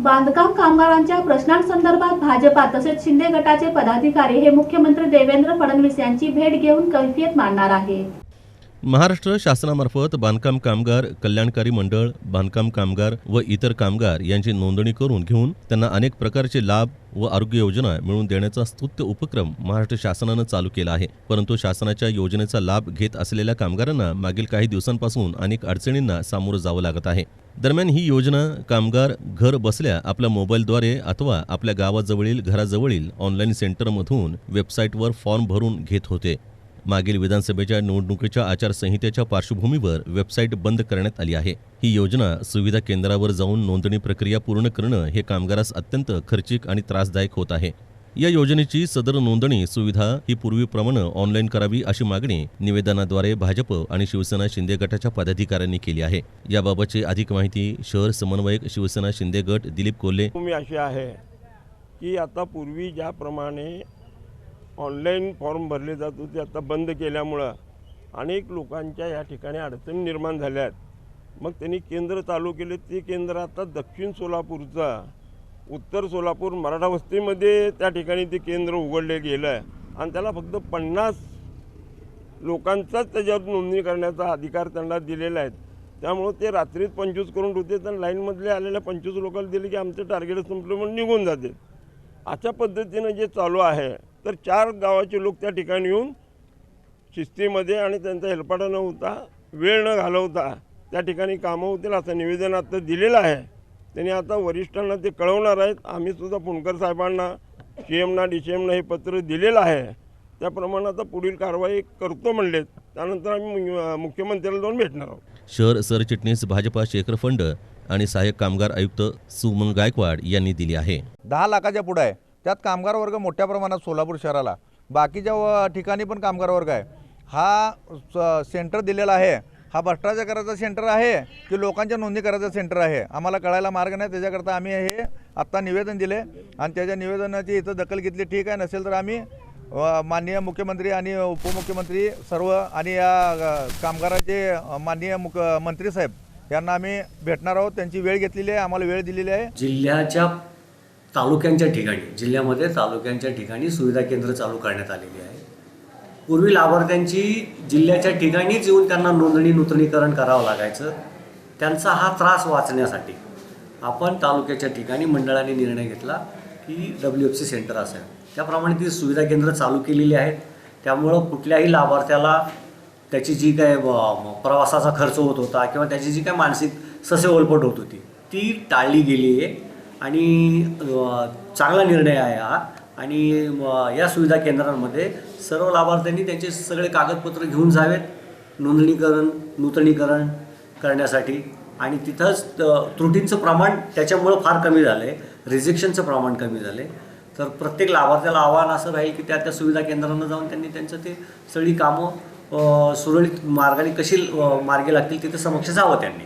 बांधकाम कामगारांच्या प्रश्नांसंदर्भात भाजपा तसेच शिंदे गटाचे पदाधिकारी हे मुख्यमंत्री देवेंद्र फडणवीस यांची भेट घेऊन कैफियत मांडणार आहे महाराष्ट्र शासनामार्फत बांधकाम कामगार कल्याणकारी मंडळ बांधकाम कामगार व इतर कामगार यांची नोंदणी करून घेऊन त्यांना अनेक प्रकारचे लाभ व आरोग्य योजना मिळवून देण्याचा स्तुत्य उपक्रम महाराष्ट्र शासनानं चालू केला आहे. परंतु शासनाच्या योजनेचा लाभ घेत असलेल्या कामगारांना मागील काही दिवसांपासून अनेक अडचणींना सामोरं जावं लागत आहे. दरम्यान ही योजना कामगार घर बसल्या आपल्या मोबाईलद्वारे अथवा आपल्या गावाजवळील घराजवळील ऑनलाईन सेंटरमधून वेबसाईटवर फॉर्म भरून घेत होते. मागील विधानसभेच्या निवडणुकीच्या आचारसंहितेच्या पार्श्वभूमीवर वेबसाईट बंद करण्यात आली आहे. ही योजना सुविधा केंद्रावर जाऊन नोंदणी प्रक्रिया पूर्ण करणं हे कामगारास अत्यंत खर्चिक आणि त्रासदायक होत आहे. या योजनेची सदर नोंदणी सुविधा ही पूर्वीप्रमाणे ऑनलाईन करावी अशी मागणी निवेदनाद्वारे भाजप आणि शिवसेना शिंदे गटाच्या पदाधिकाऱ्यांनी केली आहे. याबाबतची अधिक माहिती शहर समन्वयक शिवसेना शिंदे गट दिलीप कोल्हे. अशी आहे की आता पूर्वी ज्याप्रमाणे ऑनलाईन फॉर्म भरले जात होते आता बंद केल्यामुळं अनेक लोकांच्या या ठिकाणी अडचणी निर्माण झाल्या आहेत. मग त्यांनी केंद्र चालू केले. ते केंद्र आता दक्षिण सोलापूरचा उत्तर सोलापूर मराठा वस्तीमध्ये त्या ठिकाणी ते केंद्र उघडले गेलं आहे आणि त्याला फक्त पन्नास लोकांचाच त्याच्यावर नोंदणी करण्याचा अधिकार त्यांना दिलेला आहे. त्यामुळं ते रात्रीत पंचवीस करून होते आणि लाईनमधले आलेल्या पंचवीस लोकांना दिले की आमचं टार्गेट संपलं म्हणून निघून जाते. अशा पद्धतीनं जे चालू आहे तर चार गावाचे लोक त्या ठिकाणी येऊन शिस्तीमध्ये आणि त्यांचा हेलपाटा न होता वेळ न घालवता त्या ठिकाणी कामं होतील असं निवेदन आता दिलेलं आहे. त्यांनी आता वरिष्ठांना ते कळवणार आहेत. आम्ही सुद्धा पुणकर साहेबांना सी एमना डी सी एमना हे पत्र दिलेलं आहे. त्याप्रमाणे आता पुढील कारवाई करतो म्हणलेत. त्यानंतर आम्ही मुख्यमंत्र्याला जाऊन भेटणार आहोत. शहर सरचिटणीस भाजपा शेखर फंड आणि सहाय्यक कामगार आयुक्त सुमन गायकवाड यांनी दिली आहे. दहा लाखाच्या पुढं आहे. त्यात कामगार वर्ग मोठ्या प्रमाणात सोलापूर शहराला. बाकीच्या व- ठिकाणी पण कामगार वर्ग आहे. हा स- सेंटर दिलेला आहे. हा भ्रष्टाचाराचा सेंटर आहे की लोकांच्या नोंदणी करायचं सेंटर आहे? आम्हाला कळायला मार्ग नाही. त्याच्याकरता आम्ही हे आत्ता निवेदन दिले आणि त्याच्या निवेदनाची इथं दखल घेतली. ठीक आहे. नसेल तर आम्ही माननीय मुख्यमंत्री आणि उपमुख्यमंत्री सर्व आणि या कामगाराचे माननीय मुख मंत्री साहेब यांना आम्ही भेटणार आहोत. त्यांची वेळ घेतलेली आहे. आम्हाला वेळ दिलेली आहे. जिल्ह्याच्या तालुक्यांच्या ठिकाणी जिल्ह्यामध्ये तालुक्यांच्या ठिकाणी सुविधा केंद्र चालू करण्यात आलेली आहे. पूर्वी लाभार्थ्यांची जिल्ह्याच्या ठिकाणीच येऊन त्यांना नोंदणी नूतनीकरण करावं लागायचं. त्यांचा हा त्रास वाचण्यासाठी आपण तालुक्याच्या ठिकाणी मंडळाने निर्णय घेतला की डब्ल्यू एफ सी सेंटर असेल. त्याप्रमाणे ती सुविधा केंद्र चालू केलेली आहेत. त्यामुळं कुठल्याही लाभार्थ्याला त्याची जी काय प्रवासाचा खर्च होत होता किंवा त्याची जी काय मानसिक ससेओलपट होत होती ती टाळली गेली आहे. आणि चांगला निर्णय आहे हा. आणि या सुविधा केंद्रांमध्ये सर्व लाभार्थ्यांनी त्यांचे सगळे कागदपत्र घेऊन जावेत. नोंदणीकरण नूतनीकरण करण्यासाठी. आणि तिथंच त- त्रुटींचं प्रमाण त्याच्यामुळं फार कमी झालं आहे रिजेक्शनचं प्रमाण कमी झालं आहे तर प्रत्येक लाभार्थ्याला आव्हान असं राहील की त्या त्या सुविधा केंद्रांना जाऊन त्यांनी त्यांचं ते सगळी कामं सुरळीत मार्गाने कशी मार्गे मार्गी लागतील तिथे समक्ष जावं त्यांनी.